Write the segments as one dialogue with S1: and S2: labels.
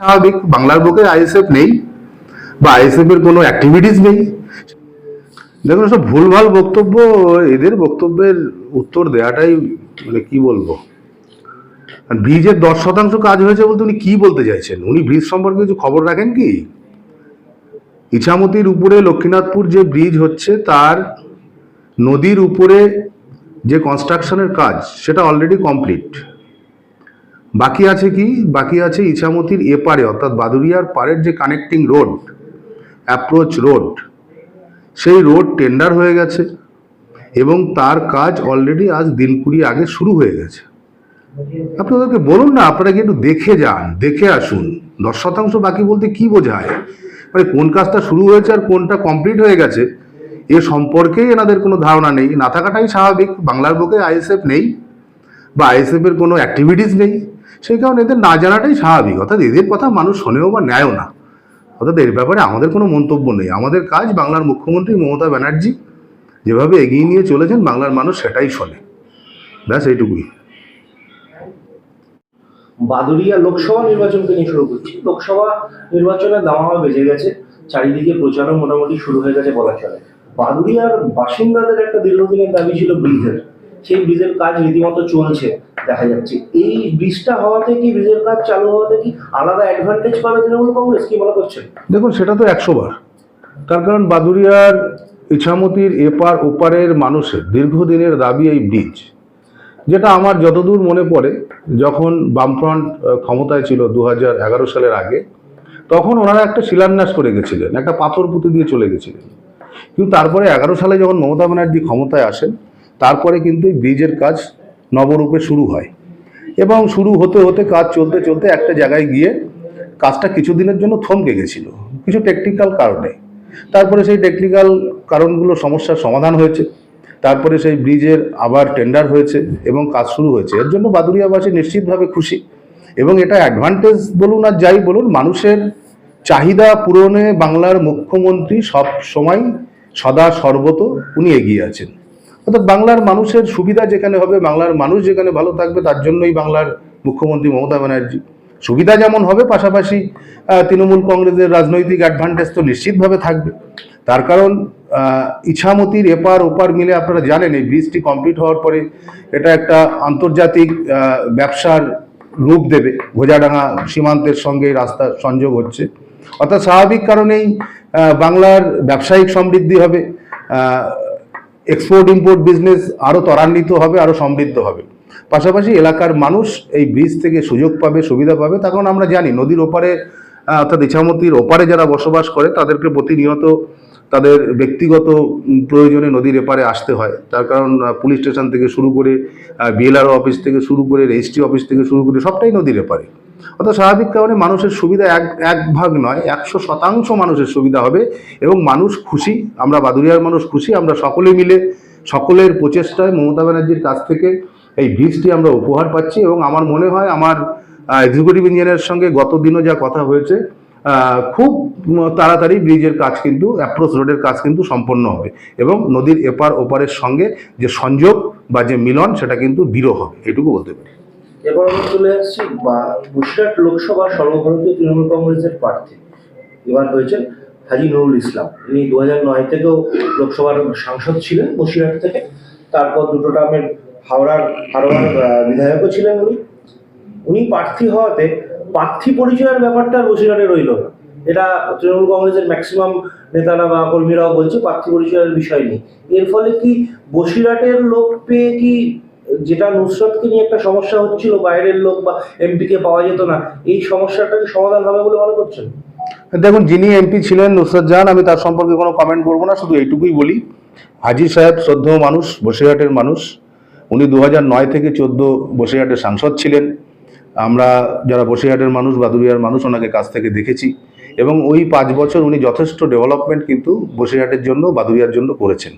S1: স্বাভাবিক, বাংলার বুকে আইএসএফ নেই বা আইএসএফ এর কোনো অ্যাক্টিভিটিস নেই। দেখুন, সব ভুলভাল বক্তব্য, এদের বক্তব্যের উত্তর দেওয়াটাই মানে কি বলব? ব্রিজের দশ শতাংশ কাজ হয়েছে বলতে উনি কি বলতে চাইছেন? উনি ব্রিজ সম্পর্কে কিছু খবর রাখেন কি? ইছামতির উপরে লক্ষ্মীনাথপুর যে ব্রিজ হচ্ছে, তার নদীর উপরে যে কনস্ট্রাকশনের কাজ, সেটা অলরেডি কমপ্লিট বাকি আছে কি? বাকি আছে ইছামতির এপারে, অর্থাৎ বাদুরিয়ার পাড়ের যে কানেক্টিং রোড অ্যাপ্রোচ রোড সেই রোড টেন্ডার হয়ে গেছে এবং তার কাজ অলরেডি আজ দিন কুড়ি আগে শুরু হয়ে গেছে। আপনাদেরকে বলুন না, আপনারা কি একটু দেখে যান, দেখে আসুন। দশ শতাংশ বাকি বলতে কি বোঝায়? মানে কোন কাজটা শুরু হয়েছে আর কোনটা কমপ্লিট হয়ে গেছে, এ সম্পর্কেই এনাদের কোনো ধারণা নেই। না থাকাটাই স্বাভাবিক, বাংলার বুকে আইএসএফ নেই বা আইএসএফ এর কোনো অ্যাক্টিভিটিস নেই। সেই কারণে এদের না জানাটাই স্বাভাবিক। অর্থাৎ এদের কথা মানুষ শোনেও বা নেয়ও না। অর্থাৎ এর ব্যাপারে আমাদের কোনো মন্তব্য নেই। আমাদের কাজ বাংলার মুখ্যমন্ত্রী মমতা ব্যানার্জি যেভাবে এগিয়ে নিয়ে চলেছেন, বাংলার মানুষ সেটাই শোনে। ব্যাস, এইটুকুই।
S2: বাদুরিয়া লোকসভা নির্বাচনকে নিয়ে শুরু করছি। লোকসভা নির্বাচনে দামামা বেজে গেছে। চারিদিকে প্রচারও মোটামুটি শুরু হয়ে গেছে বলা চলে। বাদুরিয়ার বাসিন্দাদের একটা দীর্ঘদিনের দাবি ছিল ব্রিজের। সেই ব্রিজের কাজ রীতিমতো চলছে, দেখা যাচ্ছে। এই ব্রিজটা হওয়াতে কি ব্রিজের কাজ চালু হওয়াতে কি আলাদা অ্যাডভান্টেজ পাবে তৃণমূল কংগ্রেস, কি মনে করছেন?
S1: দেখুন, সেটা তো একশো বার। তার কারণ বাদুরিয়ার ইছামতির এপার ওপারের মানুষের দীর্ঘদিনের দাবি এই ব্রিজ, যেটা আমার যতদূর মনে পড়ে, যখন বামফ্রন্ট ক্ষমতায় ছিল দু সালের আগে, তখন ওনারা একটা শিলান্যাস করে গেছিলেন, একটা পাথর পুঁতে দিয়ে চলে গেছিলেন। কিন্তু তারপরে এগারো সালে যখন মমতা ব্যানার্জি ক্ষমতায় আসেন তারপরে কিন্তু এই ব্রিজের কাজ নবরূপে শুরু হয়। এবং শুরু হতে হতে, কাজ চলতে চলতে একটা জায়গায় গিয়ে কাজটা কিছুদিনের জন্য থমকে গেছিল। কিছু টেকনিক্যাল কারণে তারপরে সেই টেকনিক্যাল কারণগুলো সমস্যার সমাধান হয়েছে। তারপরে সেই ব্রিজের আবার টেন্ডার হয়েছে এবং কাজ শুরু হয়েছে। এর জন্য বাদুরিয়াবাসী নিশ্চিতভাবে খুশি। এবং এটা অ্যাডভান্টেজ বলুন আর যাই বলুন, মানুষের চাহিদা পূরণে বাংলার মুখ্যমন্ত্রী সব সময় সদা সর্বত উনি এগিয়ে আছেন। অর্থাৎ বাংলার মানুষের সুবিধা যেখানে হবে, বাংলার মানুষ যেখানে ভালো থাকবে, তার জন্যই বাংলার মুখ্যমন্ত্রী মমতা ব্যানার্জি। সুবিধা যেমন হবে, পাশাপাশি তৃণমূল কংগ্রেসের রাজনৈতিক অ্যাডভান্টেজ তো নিশ্চিতভাবে থাকবে। তার কারণ ইছামতির এপার ওপার মিলে আপনারা জানেন, এই ব্রিজটি কমপ্লিট হওয়ার পরে এটা একটা আন্তর্জাতিক ব্যবসার রূপ দেবে। ঘোজাডাঙ্গা সীমান্তের সঙ্গে রাস্তা সংযোগ হচ্ছে। অর্থাৎ স্বাভাবিক কারণেই বাংলার ব্যবসায়িক সমৃদ্ধি হবে। এক্সপোর্ট ইম্পোর্ট বিজনেস আরও ত্বরান্বিত হবে আরও সমৃদ্ধ হবে। পাশাপাশি এলাকার মানুষ এই ব্রিজ থেকে সুযোগ পাবে, সুবিধা পাবে। তার কারণ আমরা জানি, নদীর ওপারে অর্থাৎ ইছামতির ওপারে যারা বসবাস করে, তাদেরকে প্রতিনিয়ত তাদের ব্যক্তিগত প্রয়োজনে নদীর এপারে আসতে হয়। তার কারণ পুলিশ স্টেশন থেকে শুরু করে বিএলআরও অফিস থেকে শুরু করে রেজিস্ট্রি অফিস থেকে শুরু করে, সবটাই নদীর এপারে। অর্থাৎ স্বাভাবিক কারণে মানুষের সুবিধা এক এক ভাগ নয়, একশো শতাংশ মানুষের সুবিধা হবে এবং মানুষ খুশি, আমরা বাদুরিয়ার মানুষ খুশি, আমরা সকলে মিলে সকলের প্রচেষ্টায় মমতা ব্যানার্জির কাছ থেকে এই ব্রিজটি আমরা উপহার পাচ্ছি এবং আমার মনে হয় আমার এক্সিকিউটিভ ইঞ্জিনিয়ারের সঙ্গে গত দিনও যা কথা হয়েছে খুব তাড়াতাড়ি ব্রিজের কাজ কিন্তু অ্যাপ্রোচ রোডের কাজ কিন্তু সম্পন্ন হবে এবং নদীর এপার ওপারের সঙ্গে যে সংযোগ বা যে মিলন, সেটা কিন্তু দৃঢ় হবে, এটুকু বলতে পারি।
S2: এবার আমরা চলে আসছি গুজরাট লোকসভার সর্বভারতীয় তৃণমূল কংগ্রেসের প্রার্থী। এবার হয়েছেন হাজি নুরুল ইসলাম। ইনি দু হাজার নয় থেকেও লোকসভার সাংসদ ছিলেন, বসিরহাট থেকে। তারপর দুটো টার্মের হাওড়ার হাওড়ার বিধায়কও ছিলেন উনি। উনি প্রার্থী হওয়াতে প্রার্থী পরিচয়ের ব্যাপারটা বসিরহাটে রইল না। এটা তৃণমূল কংগ্রেসের ম্যাক্সিমাম নেতারা বা কর্মীরাও বলছে, প্রার্থী পরিচয়ের বিষয় নেই। এর ফলে কি বসিরহাটের লোক পেয়ে কি যেটা নুসরতকে নিয়ে একটা সমস্যা হচ্ছিল, বাইরের লোক বা এমপিকে পাওয়া যেত না, এই সমস্যাটা কি সমাধান হবে বলে মনে করছেন?
S1: দেখুন, যিনি এমপি ছিলেন নুসরত জাহান, আমি তার সম্পর্কে কোনো কমেন্ট করব না, শুধু এইটুকুই বলি। হাজি সাহেব শ্রদ্ধেয় মানুষ, বসিরহাটের মানুষ। উনি দু নয় থেকে চোদ্দ বসিরহাটের সাংসদ ছিলেন। আমরা যারা বসিরহাটের মানুষ বাদুরিয়ার মানুষ, ওনাকে কাছ থেকে দেখেছি। এবং ওই পাঁচ বছর উনি যথেষ্ট ডেভেলপমেন্ট কিন্তু বসিরহাটের জন্য বাদুরিয়ার জন্য করেছেন।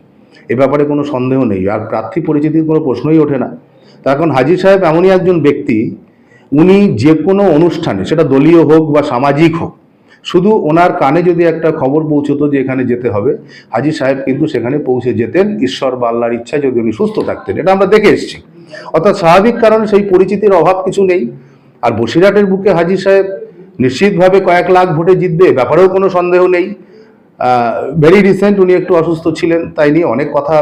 S1: এ ব্যাপারে কোনো সন্দেহ নেই। আর প্রার্থী পরিচিতির কোনো প্রশ্নই ওঠে না। তার কারণ হাজির সাহেব এমনই একজন ব্যক্তি, উনি যে কোনো অনুষ্ঠানে, সেটা দলীয় হোক বা সামাজিক হোক, শুধু ওনার কানে যদি একটা খবর পৌঁছতো যে এখানে যেতে হবে হাজি সাহেব কিন্তু সেখানে পৌঁছে যেতেন। ঈশ্বর বা আল্লাহর ইচ্ছায় যদি উনি সুস্থ থাকতেন, এটা আমরা দেখে এসেছি। অর্থাৎ স্বাভাবিক কারণে সেই পরিচিতির অভাব কিছু নেই। আর বসিরহাটের বুকে হাজির সাহেব নিশ্চিতভাবে কয়েক লাখ ভোটে জিতবে ব্যাপারেও কোনো সন্দেহ নেই। ভেরি রিসেন্ট উনি একটু অসুস্থ ছিলেন, তাই নিয়ে অনেক কথা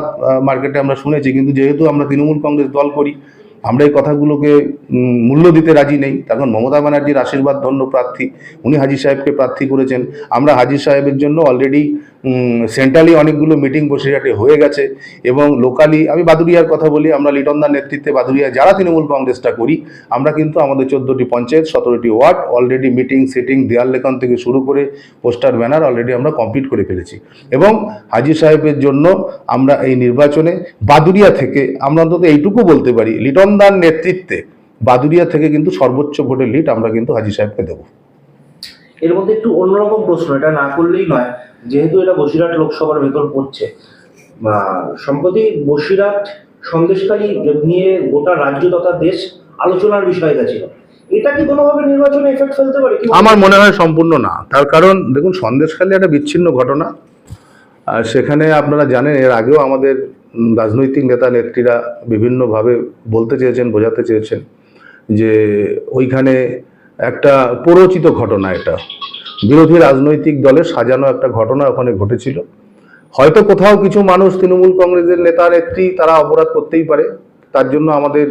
S1: মার্কেটে আমরা শুনেছি। কিন্তু যেহেতু আমরা তৃণমূল কংগ্রেস দল করি, আমরা এই কথাগুলোকে মূল্য দিতে রাজি নেই। তখন মমতা ব্যানার্জির আশীর্বাদ ধন্য প্রার্থী, উনি হাজির সাহেবকে প্রার্থী করেছেন। আমরা হাজির সাহেবের জন্য অলরেডি সেন্ট্রালি অনেকগুলো মিটিং বসিরহাটে হয়ে গেছে এবং লোকালি আমি বাদুরিয়ার কথা বলি, আমরা লিটনদার নেতৃত্বে বাদুরিয়া যারা তৃণমূল কংগ্রেসটা করি, আমরা কিন্তু আমাদের চোদ্দোটি পঞ্চায়েত, সতেরোটি ওয়ার্ড অলরেডি মিটিং সিটিং দেয়াল লেখন থেকে শুরু করে পোস্টার ব্যানার অলরেডি আমরা কমপ্লিট করে ফেলেছি। এবং হাজি সাহেবের জন্য আমরা এই নির্বাচনে বাদুরিয়া থেকে, আমরা অন্তত এইটুকু বলতে পারি, লিটনদার নেতৃত্বে বাদুরিয়া থেকে কিন্তু সর্বোচ্চ ভোটের লিড আমরা কিন্তু হাজি সাহেবকে দেবো।
S2: এর মধ্যে একটু অন্যরকম প্রশ্ন, এটা না করলেই নয়। যেহেতু এটা বসিরহাট লোকসভার ভেতর পড়ছে। সম্প্রতি বসিরহাট সন্দেশকারী নিয়ে গোটা রাজ্য তথা দেশ আলোচনার বিষয় গেছিল। এটা কি কোনোভাবে নির্বাচনে
S1: আমার মনে হয় সম্পূর্ণ না। তার কারণ, দেখুন, সন্দেশখালী একটা বিচ্ছিন্ন ঘটনা। আর সেখানে আপনারা জানেন, এর আগেও আমাদের রাজনৈতিক নেতা, নেত্রীরা বিভিন্নভাবে বলতে চেয়েছেন, বোঝাতে চেয়েছেন যে ওইখানে একটা প্ররোচিত ঘটনা এটা। বিরোধী রাজনৈতিক দলের সাজানো একটা ঘটনা ওখানে ঘটেছিল। হয়তো কোথাও কিছু মানুষ, তৃণমূল কংগ্রেসের নেতা, নেত্রী, তারা অপরাধ করতেই পারে। তার জন্য আমাদের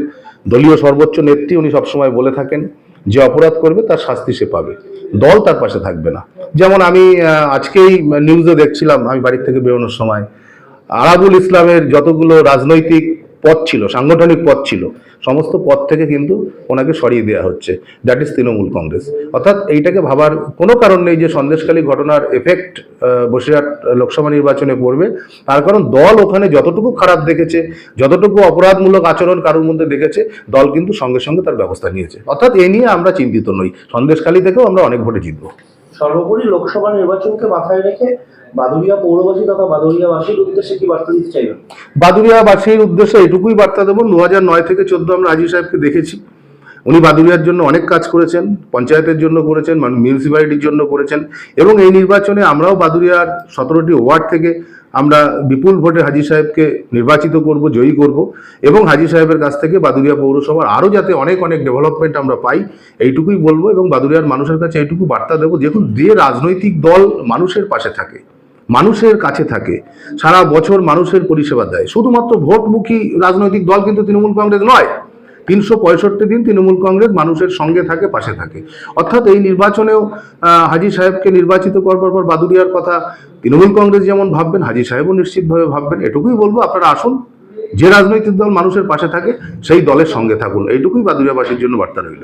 S1: দলীয় সর্বোচ্চ নেত্রী উনি সবসময় বলে থাকেন, যে অপরাধ করবে, তার শাস্তি সে পাবে। দল তার পাশে থাকবে না। যেমন আমি আজকেই নিউজে দেখছিলাম, আমি বাড়ির থেকে বেরোনোর সময়, আরাবুল ইসলামের যতগুলো রাজনৈতিক পদ ছিল, সাংগঠনিক পদ ছিল। সমস্ত পদ থেকে কিন্তু ওনাকে সরিয়ে দেওয়া হচ্ছে। That is Trinamool Congress. অর্থাৎ এইটাকে ভাবার কোনো কারণ নেই যে সন্দেশখালী ঘটনার এফেক্ট বসিরহাট লোকসভা নির্বাচনে পড়বে। তার কারণ দল ওখানে যতটুকু খারাপ দেখেছে, যতটুকু অপরাধমূলক আচরণ কারোর মধ্যে দেখেছে, দল কিন্তু সঙ্গে সঙ্গে তার ব্যবস্থা নিয়েছে। অর্থাৎ এ নিয়ে আমরা চিন্তিত নই। সন্দেশখালী থেকেও আমরা অনেক ভোটে জিতবো।
S2: সর্বোপরি লোকসভা নির্বাচনকে মাথায় রেখে বাদুরিয়া পৌরবাসী তথা বাদুরিয়াবাসীর উদ্দেশ্যে কি বার্তা দিতে চাইবেন?
S1: বাদুরিয়াবাসীর উদ্দেশ্যে এটুকুই বার্তা দেবো। দু হাজার নয় থেকে চোদ্দ আমরা আজি সাহেবকে দেখেছি। উনি বাদুরিয়ার জন্য অনেক কাজ করেছেন, পঞ্চায়েতের জন্য করেছেন মিউনিসিপ্যালিটির জন্য করেছেন, এবং এই নির্বাচনে আমরাও বাদুরিয়ার সতেরোটি ওয়ার্ড থেকে আমরা বিপুল ভোটে হাজি সাহেবকে নির্বাচিত করব, জয়ী করব, এবং হাজি সাহেবের কাছ থেকে বাদুরিয়া পৌরসভার আরও যাতে অনেক অনেক ডেভেলপমেন্ট আমরা পাই, এইটুকুই বলব, এবং বাদুরিয়ার মানুষের কাছে এইটুকু বার্তা দেবো, দেখুন যে রাজনৈতিক দল মানুষের পাশে থাকে, মানুষের কাছে থাকে, সারা বছর মানুষের পরিষেবা দেয়, শুধুমাত্র ভোটমুখী রাজনৈতিক দল কিন্তু তৃণমূল কংগ্রেস নয় তিনশো পঁয়ষট্টি দিন তৃণমূল কংগ্রেস মানুষের সঙ্গে থাকে, পাশে থাকে। অর্থাৎ এই নির্বাচনেও হাজি সাহেবকে নির্বাচিত করবার পর বাদুরিয়ার কথা তৃণমূল কংগ্রেস যেমন ভাববেন, হাজি সাহেবও নিশ্চিতভাবে ভাববেন, এটুকুই বলব, আপনারা আসুন। যে রাজনৈতিক দল মানুষের পাশে থাকে, সেই দলের সঙ্গে থাকুন। এইটুকুই বাদুরিয়াবাসীর জন্য বার্তা রইল।